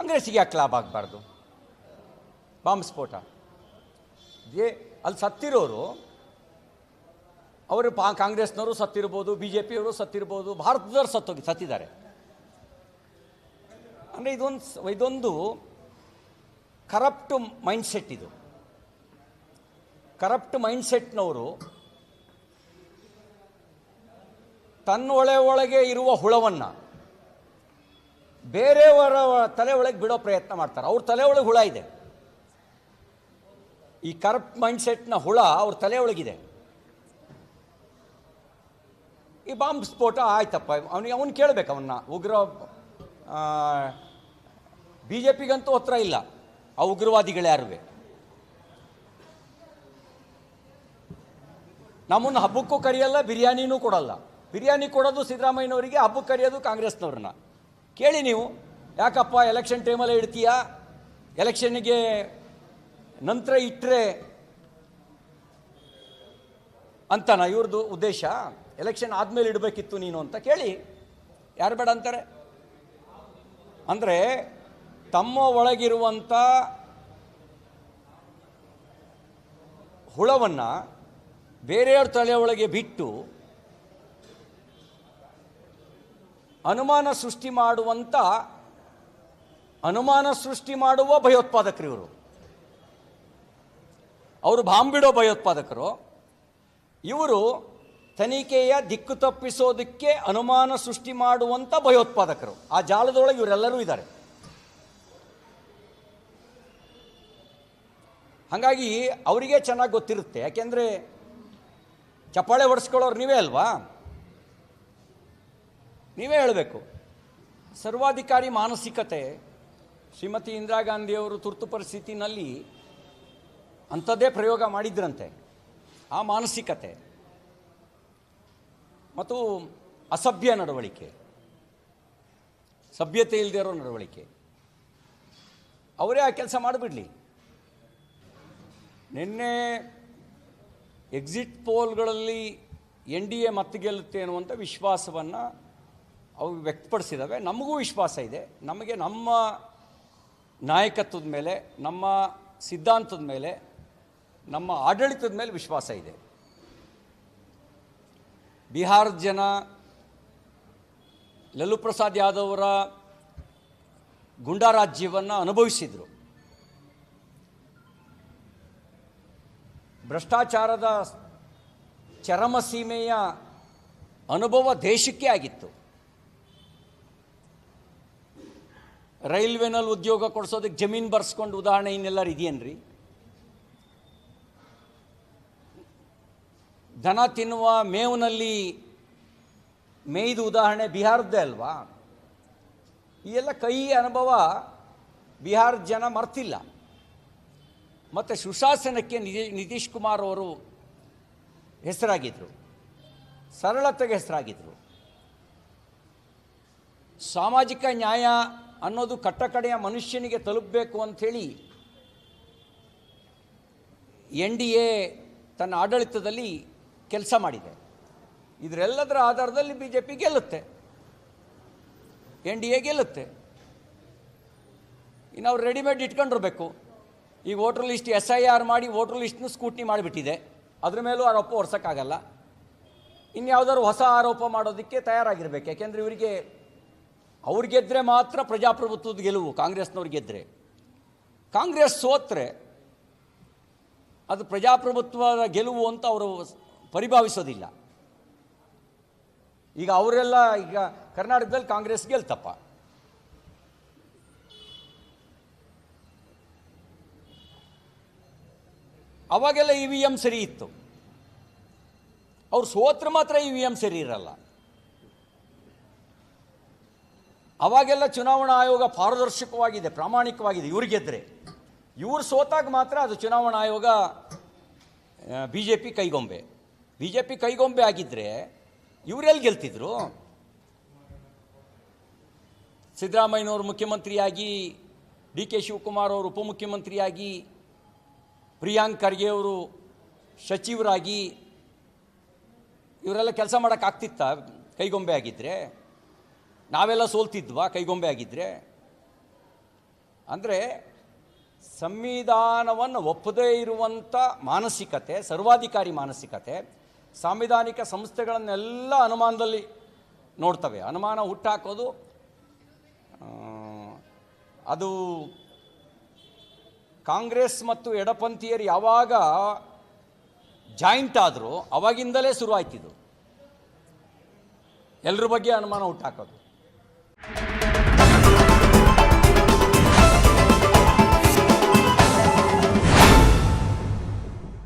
ಕಾಂಗ್ರೆಸ್ಸಿಗೆ ಯಾಕೆ ಲಾಭ ಆಗಬಾರ್ದು. ಬಾಂಬ್ ಸ್ಫೋಟ ಏ, ಅಲ್ಲಿ ಸತ್ತಿರೋರು, ಅವರು ಪಾ, ಕಾಂಗ್ರೆಸ್ನವರು ಸತ್ತಿರ್ಬೋದು ಬಿ ಜೆ ಪಿಯವರು ಸತ್ತಿರ್ಬೋದು, ಭಾರತದವ್ರು ಸತ್ತೋಗಿ, ಸತ್ತಿದ್ದಾರೆ. ಅಂದರೆ ಇದೊಂದು ಇದೊಂದು ಕರಪ್ಟ್ ಮೈಂಡ್ಸೆಟ್ ಇದು. ಕರಪ್ಟ್ ಮೈಂಡ್ಸೆಟ್ನವರು ತನ್ನೊಳೆ ಒಳಗೆ ಇರುವ ಹುಳವನ್ನು ಬೇರೆಯವರ ತಲೆ ಒಳಗೆ ಬಿಡೋ ಪ್ರಯತ್ನ ಮಾಡ್ತಾರೆ. ಅವ್ರ ತಲೆ ಒಳಗೆ ಹುಳ ಇದೆ. ಈ ಕರಪ್ಟ್ ಮೈಂಡ್ಸೆಟ್ನ ಹುಳ ಅವ್ರ ತಲೆ ಒಳಗಿದೆ. ಈ ಬಾಂಬ್ ಸ್ಫೋಟ ಆಯ್ತಪ್ಪ. ಅವನಿಗೆ ಅವನು ಕೇಳಬೇಕು ಅವನ್ನ ಉಗ್ರ ಬಿ ಜೆ ಪಿಗಂತೂ ಹತ್ರ ಇಲ್ಲ. ಆ ಉಗ್ರವಾದಿಗಳ್ಯಾರುವೆ ನಮ್ಮನ್ನು ಹಬ್ಬಕ್ಕೂ ಕರೆಯಲ್ಲ, ಬಿರಿಯಾನಿನೂ ಕೊಡಲ್ಲ. ಬಿರಿಯಾನಿ ಕೊಡೋದು ಸಿದ್ದರಾಮಯ್ಯನವರಿಗೆ, ಹಬ್ಬಕ್ಕೆ ಕರೆಯೋದು ಕಾಂಗ್ರೆಸ್ನವ್ರನ್ನ. ಕೇಳಿ ನೀವು, ಯಾಕಪ್ಪ ಎಲೆಕ್ಷನ್ ಟೈಮಲ್ಲೇ ಇಡ್ತೀಯಾ? ಎಲೆಕ್ಷನ್ನಿಗೆ ನಂತರ ಇಟ್ಟರೆ ಅಂತನಾ ಇವ್ರದ್ದು ಉದ್ದೇಶ? ಎಲೆಕ್ಷನ್ ಆದಮೇಲೆ ಇಡಬೇಕಿತ್ತು ನೀನು ಅಂತ ಕೇಳಿ. ಯಾರು ಬೇಡ ಅಂತಾರೆ? ಅಂದರೆ ತಮ್ಮ ಒಳಗಿರುವಂಥ ಹುಳವನ್ನು ಬೇರೆಯವ್ರ ತಲೆ ಒಳಗೆ ಬಿಟ್ಟು ಅನುಮಾನ ಸೃಷ್ಟಿ ಮಾಡುವಂಥ ಅನುಮಾನ ಸೃಷ್ಟಿ ಮಾಡುವ ಭಯೋತ್ಪಾದಕರು ಇವರು ಅವರು ಬಾಂಬಿಡೋ ಬಿಡೋ ಭಯೋತ್ಪಾದಕರು. ಇವರು ತನಿಖೆಯ ದಿಕ್ಕು ತಪ್ಪಿಸೋದಕ್ಕೆ ಅನುಮಾನ ಸೃಷ್ಟಿ ಮಾಡುವಂಥ ಭಯೋತ್ಪಾದಕರು. ಆ ಜಾಲದೊಳಗೆ ಇವರೆಲ್ಲರೂ ಇದ್ದಾರೆ. ಹಾಗಾಗಿ ಅವರಿಗೆ ಚೆನ್ನಾಗಿ ಗೊತ್ತಿರುತ್ತೆ. ಯಾಕೆಂದರೆ ಚಪ್ಪಾಳೆ ಹೊಡೆಸ್ಕೊಳ್ಳೋರು ನೀವೇ ಅಲ್ವಾ? ನೀವೇ ಹೇಳಬೇಕು. ಸರ್ವಾಧಿಕಾರಿ ಮಾನಸಿಕತೆ ಶ್ರೀಮತಿ ಇಂದಿರಾ ಗಾಂಧಿಯವರು ತುರ್ತು ಪರಿಸ್ಥಿತಿನಲ್ಲಿ ಅಂಥದ್ದೇ ಪ್ರಯೋಗ ಮಾಡಿದ್ರಂತೆ. ಆ ಮಾನಸಿಕತೆ ಮತ್ತು ಅಸಭ್ಯ ನಡವಳಿಕೆ, ಸಭ್ಯತೆ ಇಲ್ಲದೆ ಇರೋ ನಡವಳಿಕೆ, ಅವರೇ ಆ ಕೆಲಸ ಮಾಡಿಬಿಡಲಿ. ನಿನ್ನೆ ಎಕ್ಸಿಟ್ ಪೋಲ್ಗಳಲ್ಲಿ ಎನ್ ಡಿ ಎ ಮತ್ತೆ ಗೆಲ್ಲುತ್ತೆ ಅನ್ನುವಂಥ ವಿಶ್ವಾಸವನ್ನು ಅವು ವ್ಯಕ್ತಪಡಿಸಿದ್ದಾವೆ ನಮಗೂ ವಿಶ್ವಾಸ ಇದೆ. ನಮಗೆ ನಮ್ಮ ನಾಯಕತ್ವದ ಮೇಲೆ, ನಮ್ಮ ಸಿದ್ಧಾಂತದ ಮೇಲೆ, ನಮ್ಮ ಆಡಳಿತದ ಮೇಲೆ ವಿಶ್ವಾಸ ಇದೆ. ಬಿಹಾರದ ಜನ ಲಲ್ಲೂ ಪ್ರಸಾದ್ ಯಾದವರ ಗುಂಡಾರಾಜ್ಯವನ್ನು ಅನುಭವಿಸಿದರು. ಭ್ರಷ್ಟಾಚಾರದ ಚರಮ ಸೀಮೆಯ ಅನುಭವ ದೇಶಕ್ಕೆ ಆಗಿತ್ತು. ರೈಲ್ವೆನಲ್ಲಿ ಉದ್ಯೋಗ ಕೊಡಿಸೋದಕ್ಕೆ ಜಮೀನು ಬರ್ಸ್ಕೊಂಡು ಉದಾಹರಣೆ ಇನ್ನೆಲ್ಲರೂ ಇದೆಯೇನ್ರಿ ದನ ತಿನ್ನುವ ಮೇವಿನಲ್ಲಿ ಮೇಯ್ದು ಉದಾಹರಣೆ ಬಿಹಾರದ್ದೇ ಅಲ್ವಾ? ಈ ಎಲ್ಲ ಕೈ ಅನುಭವ ಬಿಹಾರದ ಜನ ಮರ್ತಿಲ್ಲ. ಮತ್ತು ಸುಶಾಸನಕ್ಕೆ ನಿಧಿ ನಿತೀಶ್ ಕುಮಾರ್ ಅವರು ಹೆಸರಾಗಿದ್ದರು ಸರಳತೆಗೆ ಹೆಸರಾಗಿದ್ದರು ಸಾಮಾಜಿಕ ನ್ಯಾಯ ಅನ್ನೋದು ಕಟ್ಟಕಡೆಯ ಮನುಷ್ಯನಿಗೆ ತಲುಪಬೇಕು ಅಂಥೇಳಿ ಎನ್ ಡಿ ಎ ತನ್ನ ಆಡಳಿತದಲ್ಲಿ ಕೆಲಸ ಮಾಡಿದೆ. ಇದರೆಲ್ಲದರ ಆಧಾರದಲ್ಲಿ ಬಿ ಜೆ ಪಿ ಗೆಲ್ಲುತ್ತೆ. ಎನ್ ಡಿ ಎ ಗೆಲ್ಲುತ್ತೆ. ಇನ್ನು ಅವ್ರು ರೆಡಿಮೇಡ್ ಇಟ್ಕೊಂಡಿರ್ಬೇಕು. ಈಗ voter list S I R ಮಾಡಿ ವೋಟ್ರ್ ಲಿಸ್ಟ್ನು ಸ್ಕೂಟ್ನಿ ಮಾಡಿಬಿಟ್ಟಿದೆ. ಅದ್ರ ಮೇಲೂ ಆರೋಪ ಹೊರ್ಸೋಕ್ಕಾಗಲ್ಲ ಇನ್ಯಾವುದಾದ್ರು ಹೊಸ ಆರೋಪ ಮಾಡೋದಕ್ಕೆ ತಯಾರಾಗಿರ್ಬೇಕು. ಯಾಕೆಂದರೆ ಇವರಿಗೆ ಅವ್ರು ಗೆದ್ದರೆ ಮಾತ್ರ ಪ್ರಜಾಪ್ರಭುತ್ವದ ಗೆಲುವು, ಕಾಂಗ್ರೆಸ್ನವ್ರು ಗೆದ್ದರೆ ಕಾಂಗ್ರೆಸ್ ಸೋತ್ರೆ ಅದು ಪ್ರಜಾಪ್ರಭುತ್ವದ ಗೆಲುವು ಅಂತ ಅವರು ಪರಿಭಾವಿಸೋದಿಲ್ಲ. ಈಗ ಅವರೆಲ್ಲ ಈಗ ಕರ್ನಾಟಕದಲ್ಲಿ ಕಾಂಗ್ರೆಸ್ ಗೆಲ್ತಪ್ಪ. ಅವಾಗೆಲ್ಲ ಇ ವಿ ಎಂ ಸರಿ ಇತ್ತು. ಅವ್ರು ಸೋತ್ರ ಮಾತ್ರ ಇ ವಿ ಎಂ ಸರಿ ಇರಲ್ಲ. ಅವಾಗೆಲ್ಲ ಚುನಾವಣಾ ಆಯೋಗ ಪಾರದರ್ಶಕವಾಗಿದೆ, ಪ್ರಾಮಾಣಿಕವಾಗಿದೆ. ಇವ್ರಿಗೆದ್ರೆ ಇವ್ರು ಸೋತಾಗ ಮಾತ್ರ ಅದು ಚುನಾವಣಾ ಆಯೋಗ ಬಿ ಜೆ ಪಿ ಕೈಗೊಂಬೆ. ಬಿ ಜೆ ಪಿ ಕೈಗೊಂಬೆ ಆಗಿದ್ದರೆ ಇವರೆಲ್ಲಿ ಗೆಲ್ತಿದ್ರು? ಸಿದ್ದರಾಮಯ್ಯನವರು ಮುಖ್ಯಮಂತ್ರಿಯಾಗಿ, ಡಿ ಕೆ ಶಿವಕುಮಾರ್ ಅವರು ಉಪಮುಖ್ಯಮಂತ್ರಿಯಾಗಿ, ಪ್ರಿಯಾಂಕ್ ಖರ್ಗೆ ಅವರು ಸಚಿವರಾಗಿ, ಇವರೆಲ್ಲ ಕೆಲಸ ಮಾಡೋಕ್ಕಾಗ್ತಿತ್ತ ಕೈಗೊಂಬೆ ಆಗಿದ್ದರೆ ನಾವೆಲ್ಲ ಸೋಲ್ತಿದ್ವಾ? ಕೈಗೊಂಬೆ ಆಗಿದ್ದರೆ ಅಂದರೆ ಸಂವಿಧಾನವನ್ನು ಒಪ್ಪದೇ ಇರುವಂಥ ಮಾನಸಿಕತೆ, ಸರ್ವಾಧಿಕಾರಿ ಮಾನಸಿಕತೆ, ಸಾಂವಿಧಾನಿಕ ಸಂಸ್ಥೆಗಳನ್ನೆಲ್ಲ ಅನುಮಾನದಲ್ಲಿ ನೋಡ್ತವೆ. ಅನುಮಾನ ಹುಟ್ಟಾಕೋದು ಅದು ಕಾಂಗ್ರೆಸ್ ಮತ್ತು ಎಡಪಂಥೀಯರು ಯಾವಾಗ ಜಾಯಿಂಟ್ ಆದರೂ ಅವಾಗಿಂದಲೇ ಶುರುವಾಯ್ತಿದ್ದು ಎಲ್ಲರ ಬಗ್ಗೆ ಅನುಮಾನ ಹುಟ್ಟಾಕೋದು.